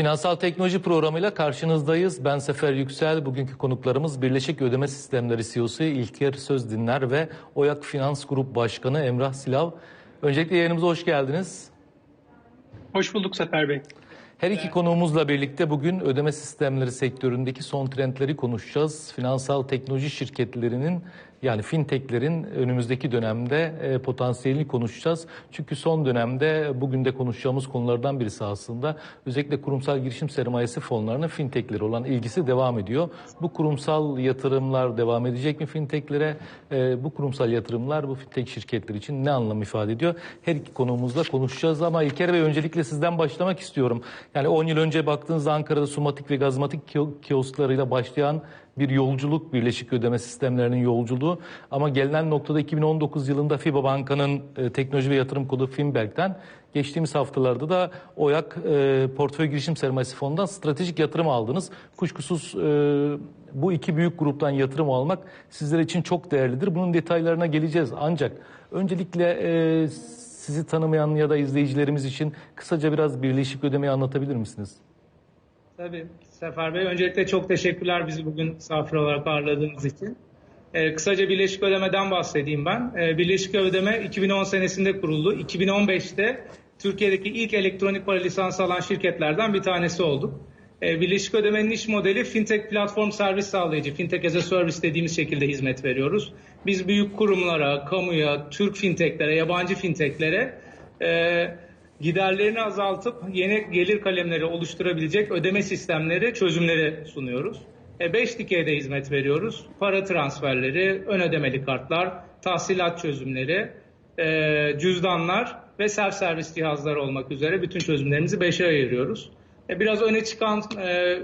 Finansal Teknoloji programıyla karşınızdayız. Ben Sefer Yüksel. Bugünkü konuklarımız Birleşik Ödeme Sistemleri CEO'su İlker Sözdinler ve Oyak Finans Grup Başkanı Emrah Silav. Öncelikle yayınımıza hoş geldiniz. Hoş bulduk Sefer Bey. Her iki konuğumuzla birlikte bugün ödeme sistemleri sektöründeki son trendleri konuşacağız. Finansal teknoloji şirketlerinin yani fintechlerin önümüzdeki dönemde e, potansiyelini konuşacağız. Çünkü son dönemde bugün de konuşacağımız konulardan birisi aslında özellikle kurumsal girişim sermayesi fonlarının fintechleri olan ilgisi devam ediyor. Bu kurumsal yatırımlar devam edecek mi fintechlere? E, bu kurumsal yatırımlar bu fintech şirketler için ne anlam ifade ediyor? Her iki konuğumuzla konuşacağız ama İlker Bey öncelikle sizden başlamak istiyorum. Yani 10 yıl önce baktığınızda Ankara'da Sumatik ve Gazmatik kiosklarıyla başlayan bir yolculuk, birleşik ödeme sistemlerinin yolculuğu. Ama gelinen noktada 2019 yılında FIBA Banka'nın e, teknoloji ve yatırım kodu Finberg'den geçtiğimiz haftalarda da OYAK e, Portföy Girişim Sermayesi Fonu'ndan stratejik yatırım aldınız. Kuşkusuz e, bu iki büyük gruptan yatırım almak sizler için çok değerlidir. Bunun detaylarına geleceğiz. Ancak öncelikle e, sizi tanımayan ya da izleyicilerimiz için kısaca biraz birleşik ödemeyi anlatabilir misiniz? Tabii Sefer Bey. Öncelikle çok teşekkürler bizi bugün misafir olarak ağırladığınız için. Ee, kısaca Birleşik Ödeme'den bahsedeyim ben. Ee, Birleşik Ödeme 2010 senesinde kuruldu. 2015'te Türkiye'deki ilk elektronik para lisansı alan şirketlerden bir tanesi olduk. Ee, Birleşik Ödeme'nin iş modeli fintech platform servis sağlayıcı, fintech as a service dediğimiz şekilde hizmet veriyoruz. Biz büyük kurumlara, kamuya, Türk fintechlere, yabancı fintechlere e, giderlerini azaltıp yeni gelir kalemleri oluşturabilecek ödeme sistemleri, çözümleri sunuyoruz. 5 e, dikeyde hizmet veriyoruz. Para transferleri, ön ödemeli kartlar, tahsilat çözümleri, e, cüzdanlar ve self servis cihazları olmak üzere bütün çözümlerimizi 5'e ayırıyoruz. E, biraz öne çıkan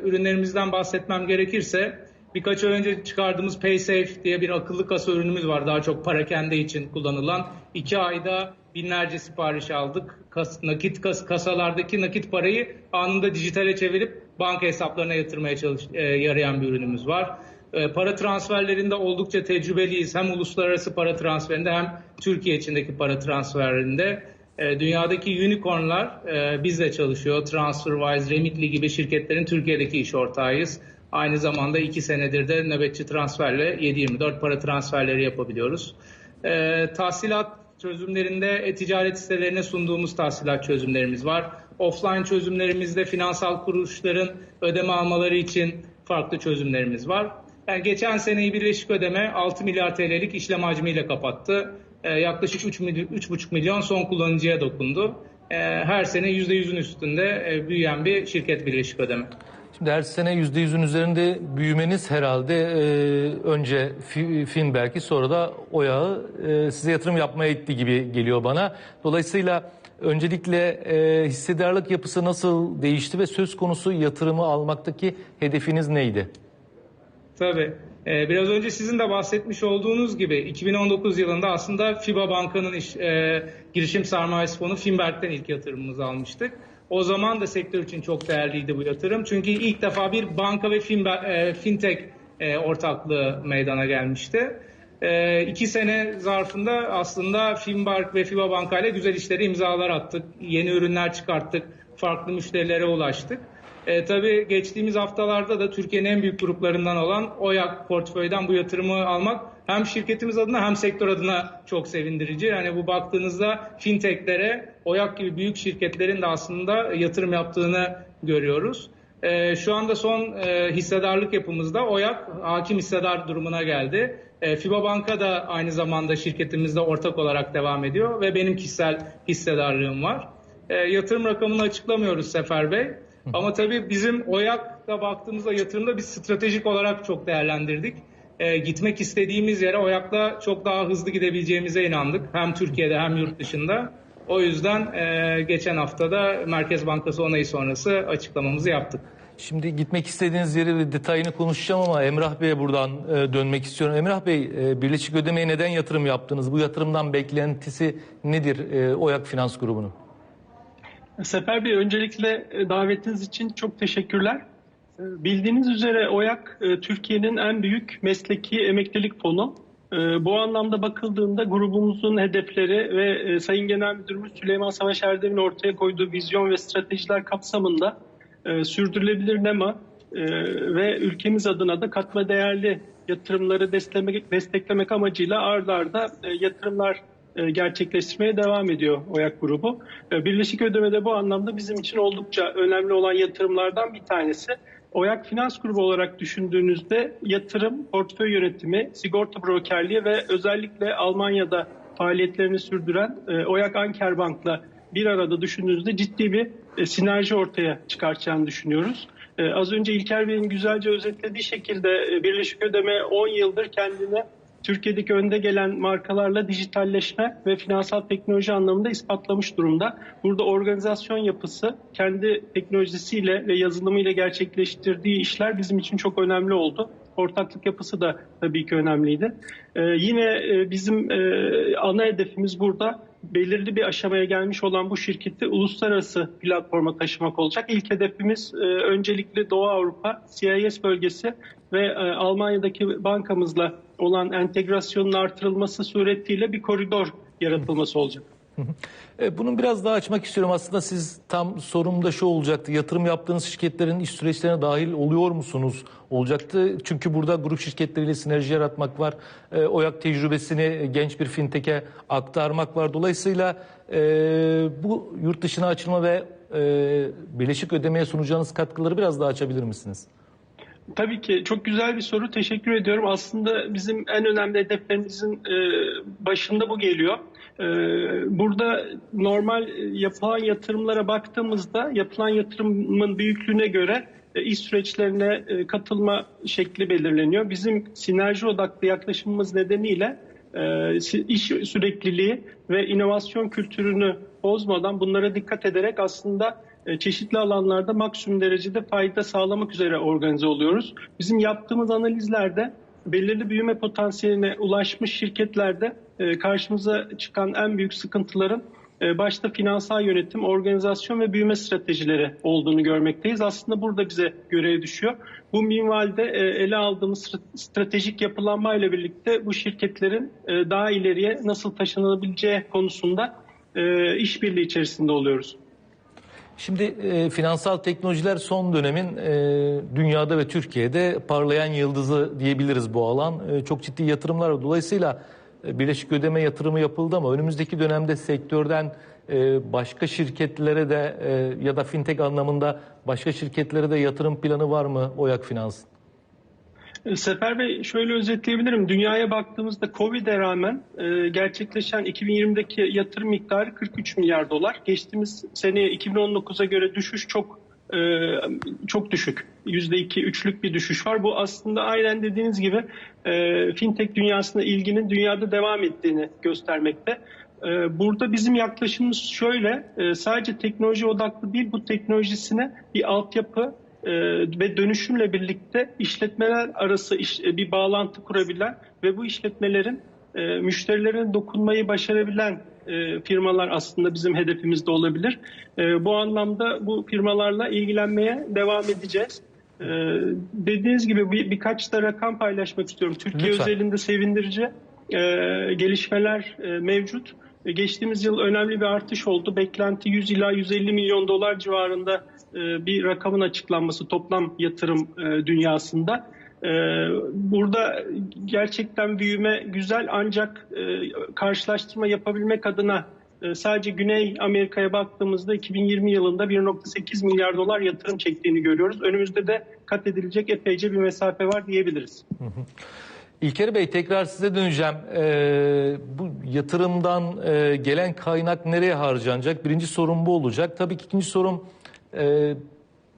ürünlerimizden bahsetmem gerekirse birkaç ay önce çıkardığımız PaySafe diye bir akıllı kasa ürünümüz var. Daha çok para kendi için kullanılan. 2 ayda binlerce sipariş aldık. Kas, nakit kas, kasalardaki nakit parayı anında dijitale çevirip banka hesaplarına yatırmaya çalış, e, yarayan bir ürünümüz var. E, para transferlerinde oldukça tecrübeliyiz. Hem uluslararası para transferinde hem Türkiye içindeki para transferlerinde. E, dünyadaki unicornlar e, bizle çalışıyor. TransferWise, Remitly gibi şirketlerin Türkiye'deki iş ortağıyız. Aynı zamanda iki senedir de nöbetçi transferle 7-24 para transferleri yapabiliyoruz. E, tahsilat çözümlerinde e-ticaret sitelerine sunduğumuz tahsilat çözümlerimiz var. Offline çözümlerimizde finansal kuruluşların ödeme almaları için farklı çözümlerimiz var. Yani geçen seneyi Birleşik Ödeme 6 milyar TL'lik işlem hacmiyle kapattı. Ee, yaklaşık 3,5 milyon son kullanıcıya dokundu. Ee, her sene %100'ün üstünde e, büyüyen bir şirket Birleşik Ödeme. Şimdi her sene yüzde yüzün üzerinde büyümeniz herhalde e, önce film belki sonra da oyağı e, size yatırım yapmaya itti gibi geliyor bana. Dolayısıyla öncelikle e, hissedarlık yapısı nasıl değişti ve söz konusu yatırımı almaktaki hedefiniz neydi? Tabii. Ee, biraz önce sizin de bahsetmiş olduğunuz gibi 2019 yılında aslında FIBA Banka'nın iş, e, girişim sermayesi fonu Finberg'den ilk yatırımımızı almıştık. O zaman da sektör için çok değerliydi bu yatırım. Çünkü ilk defa bir banka ve e, fintech e, ortaklığı meydana gelmişti. E, iki sene zarfında aslında Finbark ve FIBA Banka ile güzel işleri imzalar attık. Yeni ürünler çıkarttık. Farklı müşterilere ulaştık. E, tabii geçtiğimiz haftalarda da Türkiye'nin en büyük gruplarından olan OYAK portföyden bu yatırımı almak hem şirketimiz adına hem sektör adına çok sevindirici. Yani bu baktığınızda fintechlere OYAK gibi büyük şirketlerin de aslında yatırım yaptığını görüyoruz. E, şu anda son e, hissedarlık yapımızda OYAK hakim hissedar durumuna geldi. E, FIBA Banka da aynı zamanda şirketimizde ortak olarak devam ediyor ve benim kişisel hissedarlığım var. E, yatırım rakamını açıklamıyoruz Sefer Bey. Ama tabii bizim OYAK'ta baktığımızda yatırımda biz stratejik olarak çok değerlendirdik. E, gitmek istediğimiz yere OYAK'la çok daha hızlı gidebileceğimize inandık. Hem Türkiye'de hem yurt dışında. O yüzden e, geçen haftada Merkez Bankası onayı sonrası açıklamamızı yaptık. Şimdi gitmek istediğiniz yeri ve detayını konuşacağım ama Emrah Bey'e buradan e, dönmek istiyorum. Emrah Bey, e, Birleşik Ödeme'ye neden yatırım yaptınız? Bu yatırımdan beklentisi nedir e, OYAK Finans Grubu'nun? Sefer Bey öncelikle e, davetiniz için çok teşekkürler. E, bildiğiniz üzere OYAK e, Türkiye'nin en büyük mesleki emeklilik fonu. Bu anlamda bakıldığında grubumuzun hedefleri ve Sayın Genel Müdürümüz Süleyman Savaş Erdem'in ortaya koyduğu vizyon ve stratejiler kapsamında e, sürdürülebilir NEMA e, ve ülkemiz adına da katma değerli yatırımları desteklemek, amacıyla ard arda e, yatırımlar e, gerçekleştirmeye devam ediyor OYAK grubu. E, Birleşik ödemede bu anlamda bizim için oldukça önemli olan yatırımlardan bir tanesi. OYAK Finans Grubu olarak düşündüğünüzde yatırım, portföy yönetimi, sigorta brokerliği ve özellikle Almanya'da faaliyetlerini sürdüren e, OYAK Anker Bank'la bir arada düşündüğünüzde ciddi bir e, sinerji ortaya çıkartacağını düşünüyoruz. E, az önce İlker Bey'in güzelce özetlediği şekilde Birleşik Ödeme 10 yıldır kendini Türkiye'deki önde gelen markalarla dijitalleşme ve finansal teknoloji anlamında ispatlamış durumda. Burada organizasyon yapısı kendi teknolojisiyle ve yazılımıyla gerçekleştirdiği işler bizim için çok önemli oldu. Ortaklık yapısı da tabii ki önemliydi. Ee, yine e, bizim e, ana hedefimiz burada belirli bir aşamaya gelmiş olan bu şirketi uluslararası platforma taşımak olacak. İlk hedefimiz e, öncelikle Doğu Avrupa, CIS bölgesi ve e, Almanya'daki bankamızla olan entegrasyonun artırılması suretiyle bir koridor yaratılması olacak. E, Bunun biraz daha açmak istiyorum. Aslında siz tam sorumda şu olacaktı. Yatırım yaptığınız şirketlerin iş süreçlerine dahil oluyor musunuz? Olacaktı. Çünkü burada grup şirketleriyle sinerji yaratmak var. E, OYAK tecrübesini genç bir fintech'e aktarmak var. Dolayısıyla e, bu yurt dışına açılma ve e, birleşik ödemeye sunacağınız katkıları biraz daha açabilir misiniz? Tabii ki çok güzel bir soru. Teşekkür ediyorum. Aslında bizim en önemli hedeflerimizin e, başında bu geliyor. E, burada normal yapılan yatırımlara baktığımızda yapılan yatırımın büyüklüğüne göre e, iş süreçlerine katılma şekli belirleniyor. Bizim sinerji odaklı yaklaşımımız nedeniyle iş sürekliliği ve inovasyon kültürünü bozmadan bunlara dikkat ederek aslında çeşitli alanlarda maksimum derecede fayda sağlamak üzere organize oluyoruz. Bizim yaptığımız analizlerde belirli büyüme potansiyeline ulaşmış şirketlerde e, karşımıza çıkan en büyük sıkıntıların e, başta finansal yönetim, organizasyon ve büyüme stratejileri olduğunu görmekteyiz. Aslında burada bize görev düşüyor. Bu minvalde ele aldığımız stratejik yapılanmayla birlikte bu şirketlerin daha ileriye nasıl taşınabileceği konusunda işbirliği içerisinde oluyoruz. Şimdi e, finansal teknolojiler son dönemin e, dünyada ve Türkiye'de parlayan yıldızı diyebiliriz bu alan. E, çok ciddi yatırımlar var. Dolayısıyla e, birleşik ödeme yatırımı yapıldı ama önümüzdeki dönemde sektörden e, başka şirketlere de e, ya da fintech anlamında başka şirketlere de yatırım planı var mı Oyak Finans'ın? Sefer Bey şöyle özetleyebilirim. Dünyaya baktığımızda Covid'e rağmen e, gerçekleşen 2020'deki yatırım miktarı 43 milyar dolar. Geçtiğimiz seneye 2019'a göre düşüş çok e, çok düşük. %2, üçlük bir düşüş var. Bu aslında aynen dediğiniz gibi e, fintech dünyasına ilginin dünyada devam ettiğini göstermekte. E, burada bizim yaklaşımımız şöyle, e, sadece teknoloji odaklı değil, bu teknolojisine bir altyapı e, ve dönüşümle birlikte işletmeler arası iş, e, bir bağlantı kurabilen ve bu işletmelerin e, müşterilerine dokunmayı başarabilen e, firmalar aslında bizim hedefimizde olabilir. E, bu anlamda bu firmalarla ilgilenmeye devam edeceğiz. E, dediğiniz gibi bir, birkaç da rakam paylaşmak istiyorum. Türkiye Lütfen. özelinde sevindirici e, gelişmeler e, mevcut. E, geçtiğimiz yıl önemli bir artış oldu. Beklenti 100 ila 150 milyon dolar civarında e, bir rakamın açıklanması toplam yatırım e, dünyasında. Burada gerçekten büyüme güzel ancak karşılaştırma yapabilmek adına sadece Güney Amerika'ya baktığımızda 2020 yılında 1.8 milyar dolar yatırım çektiğini görüyoruz. Önümüzde de kat edilecek epeyce bir mesafe var diyebiliriz. İlker Bey tekrar size döneceğim. Ee, bu yatırımdan e, gelen kaynak nereye harcanacak? Birinci sorum bu olacak. Tabii ki ikinci sorum e,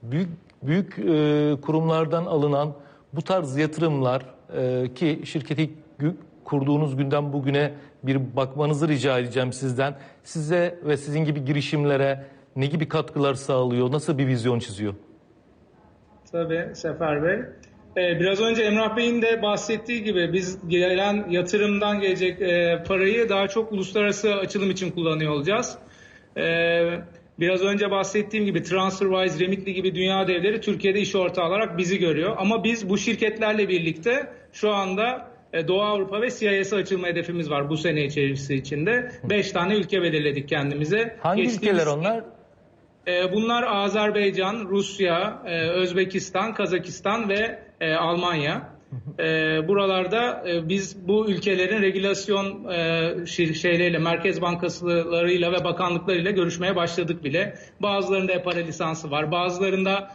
büyük büyük e, kurumlardan alınan bu tarz yatırımlar e, ki şirketi kurduğunuz günden bugüne bir bakmanızı rica edeceğim sizden. Size ve sizin gibi girişimlere ne gibi katkılar sağlıyor? Nasıl bir vizyon çiziyor? Tabii Sefer Bey. Ee, biraz önce Emrah Bey'in de bahsettiği gibi biz gelen yatırımdan gelecek e, parayı daha çok uluslararası açılım için kullanıyor olacağız. Ee, Biraz önce bahsettiğim gibi TransferWise, Remitly gibi dünya devleri Türkiye'de iş ortağı olarak bizi görüyor. Ama biz bu şirketlerle birlikte şu anda e, Doğu Avrupa ve CIS'e açılma hedefimiz var bu sene içerisinde. 5 tane ülke belirledik kendimize. Hangi Geçtiğimiz, ülkeler onlar? E, bunlar Azerbaycan, Rusya, e, Özbekistan, Kazakistan ve e, Almanya. E, buralarda e, biz bu ülkelerin regülasyon şeyleriyle, merkez bankasılarıyla ve bakanlıklarıyla görüşmeye başladık bile. Bazılarında EPARA lisansı var, bazılarında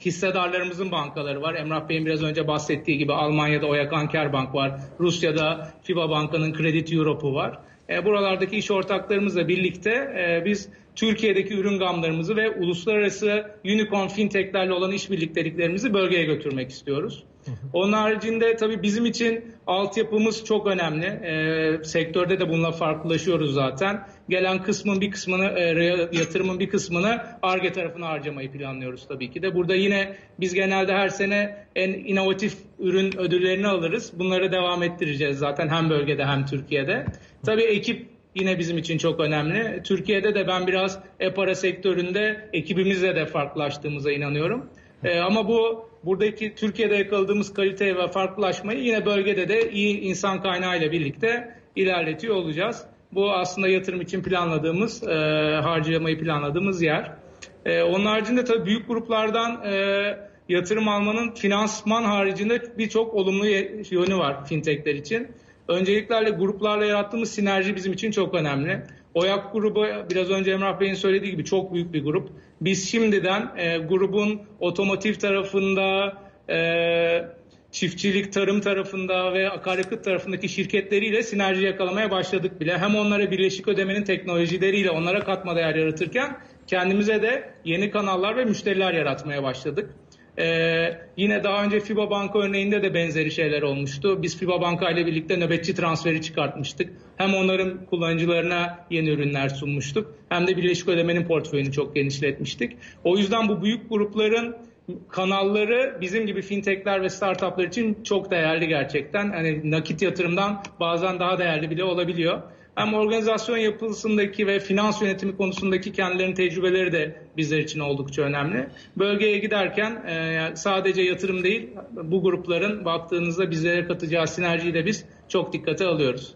hissedarlarımızın bankaları var. Emrah Bey'in biraz önce bahsettiği gibi Almanya'da Oyak Anker Bank var. Rusya'da FIBA Banka'nın Credit Europe'u var. E, buralardaki iş ortaklarımızla birlikte e, biz Türkiye'deki ürün gamlarımızı ve uluslararası unicorn fintechlerle olan işbirlikteliklerimizi bölgeye götürmek istiyoruz. Onun haricinde tabii bizim için altyapımız çok önemli. E, sektörde de bununla farklılaşıyoruz zaten. Gelen kısmın bir kısmını, e, yatırımın bir kısmını ARGE tarafına harcamayı planlıyoruz tabii ki de. Burada yine biz genelde her sene en inovatif ürün ödüllerini alırız. Bunları devam ettireceğiz zaten hem bölgede hem Türkiye'de. Tabii ekip yine bizim için çok önemli. Türkiye'de de ben biraz e-para sektöründe ekibimizle de farklılaştığımıza inanıyorum. Ee, ama bu buradaki Türkiye'de yakaladığımız kalite ve farklılaşmayı yine bölgede de iyi insan kaynağı ile birlikte ilerletiyor olacağız. Bu aslında yatırım için planladığımız, e, harcamayı planladığımız yer. E, onun haricinde tabii büyük gruplardan e, yatırım almanın finansman haricinde birçok olumlu yönü var fintechler için. Önceliklerle gruplarla yarattığımız sinerji bizim için çok önemli. Oyak grubu biraz önce Emrah Bey'in söylediği gibi çok büyük bir grup. Biz şimdiden e, grubun otomotiv tarafında, e, çiftçilik, tarım tarafında ve akaryakıt tarafındaki şirketleriyle sinerji yakalamaya başladık bile. Hem onlara birleşik ödemenin teknolojileriyle onlara katma değer yaratırken kendimize de yeni kanallar ve müşteriler yaratmaya başladık. Ee, yine daha önce FIBA Banka örneğinde de benzeri şeyler olmuştu. Biz FIBA Banka ile birlikte nöbetçi transferi çıkartmıştık. Hem onların kullanıcılarına yeni ürünler sunmuştuk hem de birleşik ödemenin portföyünü çok genişletmiştik. O yüzden bu büyük grupların kanalları bizim gibi fintechler ve startuplar için çok değerli gerçekten. Hani nakit yatırımdan bazen daha değerli bile olabiliyor. Hem organizasyon yapısındaki ve finans yönetimi konusundaki kendilerinin tecrübeleri de bizler için oldukça önemli. Bölgeye giderken e, sadece yatırım değil, bu grupların baktığınızda bizlere katacağı sinerjiyi de biz çok dikkate alıyoruz.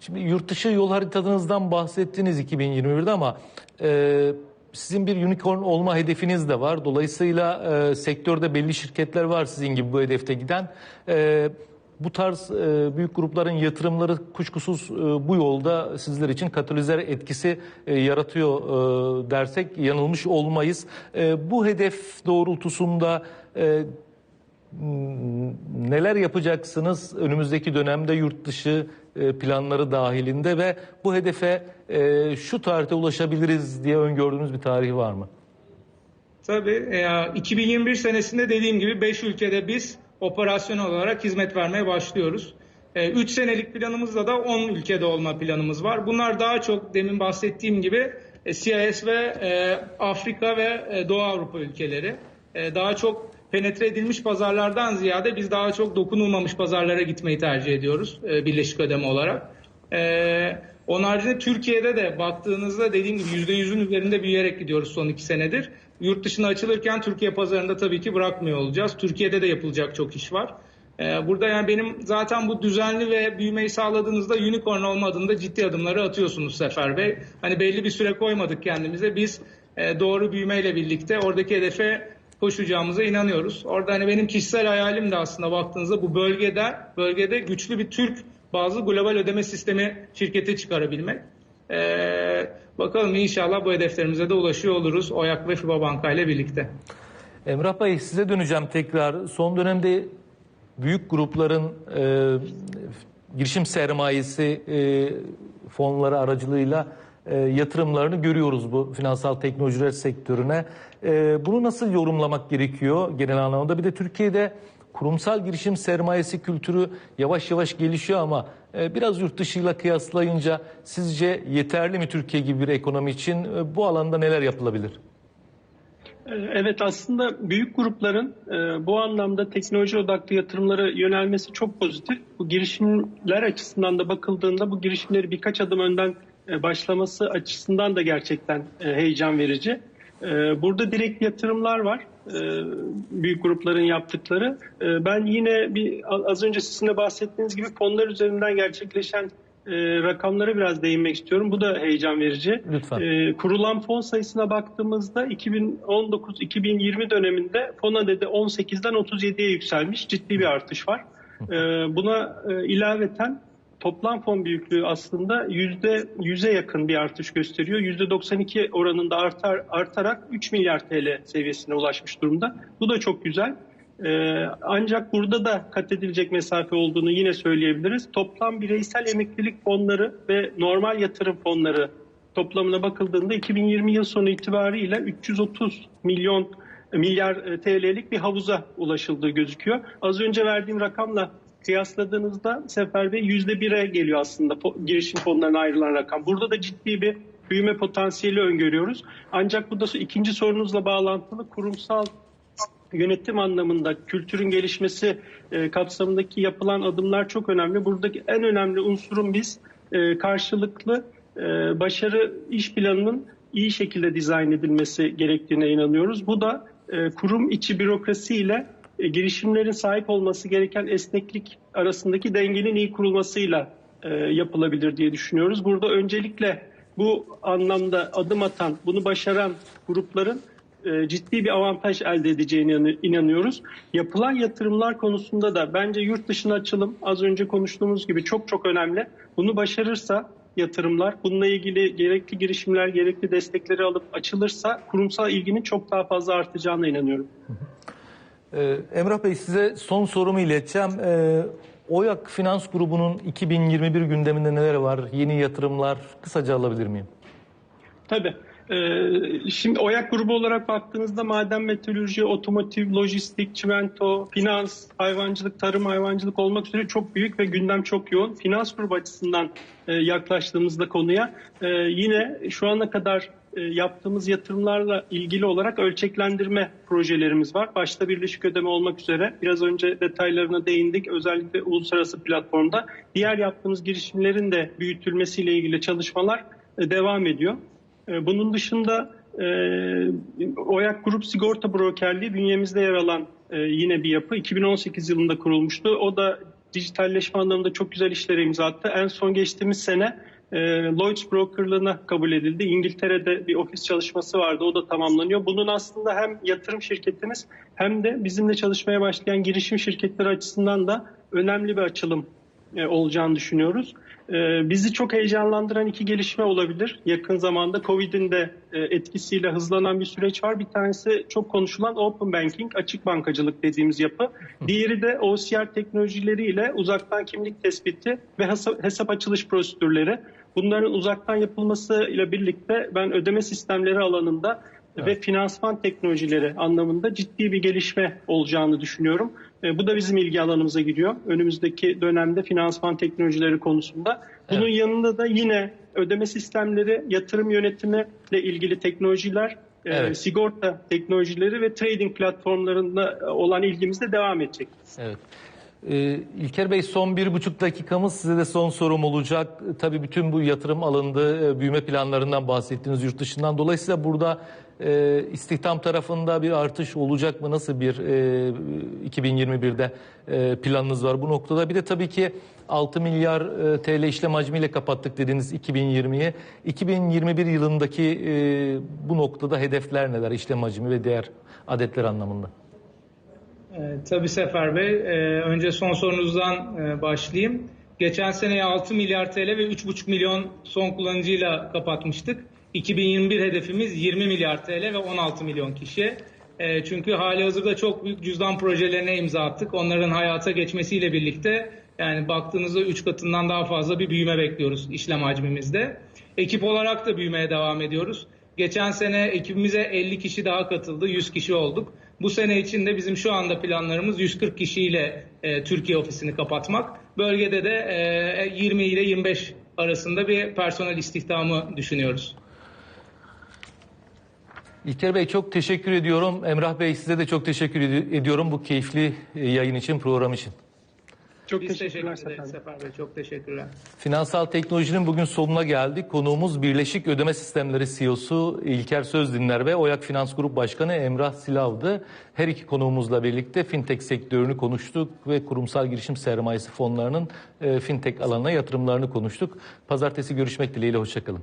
Şimdi yurt dışı yol haritanızdan bahsettiniz 2021'de ama e, sizin bir unicorn olma hedefiniz de var. Dolayısıyla e, sektörde belli şirketler var sizin gibi bu hedefte giden. E, bu tarz e, büyük grupların yatırımları kuşkusuz e, bu yolda sizler için katalizer etkisi e, yaratıyor e, dersek yanılmış olmayız. E, bu hedef doğrultusunda e, neler yapacaksınız önümüzdeki dönemde yurt dışı e, planları dahilinde ve bu hedefe e, şu tarihte ulaşabiliriz diye öngördüğünüz bir tarih var mı? Tabii. E, 2021 senesinde dediğim gibi 5 ülkede biz operasyonel olarak hizmet vermeye başlıyoruz. 3 senelik planımızda da 10 ülkede olma planımız var. Bunlar daha çok demin bahsettiğim gibi e, CIS ve e, Afrika ve e, Doğu Avrupa ülkeleri. Daha çok penetre edilmiş pazarlardan ziyade biz daha çok dokunulmamış pazarlara gitmeyi tercih ediyoruz birleşik ödeme olarak. Onun haricinde Türkiye'de de baktığınızda dediğim gibi %100'ün üzerinde büyüyerek gidiyoruz son iki senedir. Yurt dışına açılırken Türkiye pazarında tabii ki bırakmıyor olacağız. Türkiye'de de yapılacak çok iş var. Ee, burada yani benim zaten bu düzenli ve büyümeyi sağladığınızda unicorn olmadığında ciddi adımları atıyorsunuz Sefer Bey. Hani belli bir süre koymadık kendimize. Biz e, doğru büyümeyle birlikte oradaki hedefe koşacağımıza inanıyoruz. Orada hani benim kişisel hayalim de aslında baktığınızda bu bölgede bölgede güçlü bir Türk bazı global ödeme sistemi şirketi çıkarabilmek. Ee, bakalım inşallah bu hedeflerimize de ulaşıyor oluruz OYAK ve FIBA Banka ile birlikte. Emrah Bey size döneceğim tekrar. Son dönemde büyük grupların e, girişim sermayesi e, fonları aracılığıyla e, yatırımlarını görüyoruz bu finansal teknolojiler sektörüne. E, bunu nasıl yorumlamak gerekiyor genel anlamda? Bir de Türkiye'de kurumsal girişim sermayesi kültürü yavaş yavaş gelişiyor ama biraz yurt dışıyla kıyaslayınca sizce yeterli mi Türkiye gibi bir ekonomi için? E, bu alanda neler yapılabilir? Evet aslında büyük grupların e, bu anlamda teknoloji odaklı yatırımlara yönelmesi çok pozitif. Bu girişimler açısından da bakıldığında bu girişimleri birkaç adım önden e, başlaması açısından da gerçekten e, heyecan verici. E, burada direkt yatırımlar var. E, büyük grupların yaptıkları. E, ben yine bir az önce sizin de bahsettiğiniz gibi fonlar üzerinden gerçekleşen e, rakamlara biraz değinmek istiyorum. Bu da heyecan verici. Lütfen. Kurulan fon sayısına baktığımızda 2019-2020 döneminde fon adedi 18'den 37'ye yükselmiş. Ciddi bir artış var. Buna e, ilaveten toplam fon büyüklüğü aslında %100'e yakın bir artış gösteriyor. %92 oranında artar, artarak 3 milyar TL seviyesine ulaşmış durumda. Bu da çok güzel. Ee, ancak burada da kat edilecek mesafe olduğunu yine söyleyebiliriz. Toplam bireysel emeklilik fonları ve normal yatırım fonları toplamına bakıldığında 2020 yıl sonu itibariyle 330 milyon milyar TL'lik bir havuza ulaşıldığı gözüküyor. Az önce verdiğim rakamla kıyasladığınızda Sefer Bey %1'e geliyor aslında girişim fonlarına ayrılan rakam. Burada da ciddi bir büyüme potansiyeli öngörüyoruz. Ancak burada ikinci sorunuzla bağlantılı kurumsal yönetim anlamında kültürün gelişmesi e, kapsamındaki yapılan adımlar çok önemli. Buradaki en önemli unsurun biz e, karşılıklı e, başarı iş planının iyi şekilde dizayn edilmesi gerektiğine inanıyoruz. Bu da kurum içi bürokrasi ile e, girişimlerin sahip olması gereken esneklik arasındaki dengenin iyi kurulmasıyla e, yapılabilir diye düşünüyoruz. Burada öncelikle bu anlamda adım atan, bunu başaran grupların e, ciddi bir avantaj elde edeceğine inanıyoruz. Yapılan yatırımlar konusunda da bence yurt dışına açılım az önce konuştuğumuz gibi çok çok önemli. Bunu başarırsa yatırımlar, bununla ilgili gerekli girişimler, gerekli destekleri alıp açılırsa kurumsal ilginin çok daha fazla artacağına inanıyorum. Ee, Emrah Bey size son sorumu ileteceğim. Ee, OYAK Finans Grubu'nun 2021 gündeminde neler var? Yeni yatırımlar kısaca alabilir miyim? Tabii. Ee, şimdi OYAK grubu olarak baktığınızda maden, metalürji, otomotiv, lojistik, çimento, finans, hayvancılık, tarım hayvancılık olmak üzere çok büyük ve gündem çok yoğun. Finans grubu açısından e, yaklaştığımızda konuya e, yine şu ana kadar yaptığımız yatırımlarla ilgili olarak ölçeklendirme projelerimiz var. Başta birleşik ödeme olmak üzere biraz önce detaylarına değindik. Özellikle uluslararası platformda diğer yaptığımız girişimlerin de büyütülmesiyle ilgili çalışmalar devam ediyor. Bunun dışında OYAK Grup Sigorta Brokerliği bünyemizde yer alan yine bir yapı. 2018 yılında kurulmuştu. O da dijitalleşme anlamında çok güzel işlere imza attı. En son geçtiğimiz sene e, Lloyds Brokerlığına kabul edildi. İngiltere'de bir ofis çalışması vardı. O da tamamlanıyor. Bunun aslında hem yatırım şirketimiz hem de bizimle çalışmaya başlayan girişim şirketleri açısından da önemli bir açılım e, olacağını düşünüyoruz. E, bizi çok heyecanlandıran iki gelişme olabilir. Yakın zamanda Covid'in de e, etkisiyle hızlanan bir süreç var. Bir tanesi çok konuşulan Open Banking, açık bankacılık dediğimiz yapı. Diğeri de OCR teknolojileriyle uzaktan kimlik tespiti ve hesap açılış prosedürleri. Bunların uzaktan yapılması ile birlikte ben ödeme sistemleri alanında evet. ve finansman teknolojileri anlamında ciddi bir gelişme olacağını düşünüyorum. E, bu da bizim ilgi alanımıza giriyor. Önümüzdeki dönemde finansman teknolojileri konusunda. Bunun evet. yanında da yine ödeme sistemleri, yatırım yönetimi ile ilgili teknolojiler, e, evet. e, sigorta teknolojileri ve trading platformlarında olan ilgimiz de devam edecek. Evet. Ee, İlker Bey son bir buçuk dakikamız size de son sorum olacak. Tabii bütün bu yatırım alındı, e, büyüme planlarından bahsettiğiniz yurt dışından. Dolayısıyla burada e, istihdam tarafında bir artış olacak mı? Nasıl bir e, 2021'de e, planınız var bu noktada? Bir de tabii ki 6 milyar e, TL işlem hacmiyle kapattık dediniz 2020'ye. 2021 yılındaki e, bu noktada hedefler neler işlem hacmi ve diğer adetler anlamında? E, tabii Sefer Bey. E, önce son sorunuzdan e, başlayayım. Geçen seneye 6 milyar TL ve 3,5 milyon son kullanıcıyla kapatmıştık. 2021 hedefimiz 20 milyar TL ve 16 milyon kişi. Çünkü hali hazırda çok büyük cüzdan projelerine imza attık. Onların hayata geçmesiyle birlikte yani baktığınızda 3 katından daha fazla bir büyüme bekliyoruz işlem hacmimizde. Ekip olarak da büyümeye devam ediyoruz. Geçen sene ekibimize 50 kişi daha katıldı, 100 kişi olduk. Bu sene içinde bizim şu anda planlarımız 140 kişiyle e, Türkiye ofisini kapatmak. Bölgede de e, 20 ile 25 arasında bir personel istihdamı düşünüyoruz. İlker Bey çok teşekkür ediyorum. Emrah Bey size de çok teşekkür ediyorum bu keyifli e, yayın için, program için. Çok Biz teşekkürler teşekkür ederiz Sefer Bey. Sefer Bey. Çok teşekkürler. Finansal teknolojinin bugün sonuna geldik. Konuğumuz Birleşik Ödeme Sistemleri CEO'su İlker Sözdinler ve Oyak Finans Grup Başkanı Emrah Silav'dı. Her iki konuğumuzla birlikte fintech sektörünü konuştuk ve kurumsal girişim sermayesi fonlarının e, fintech alanına yatırımlarını konuştuk. Pazartesi görüşmek dileğiyle hoşçakalın.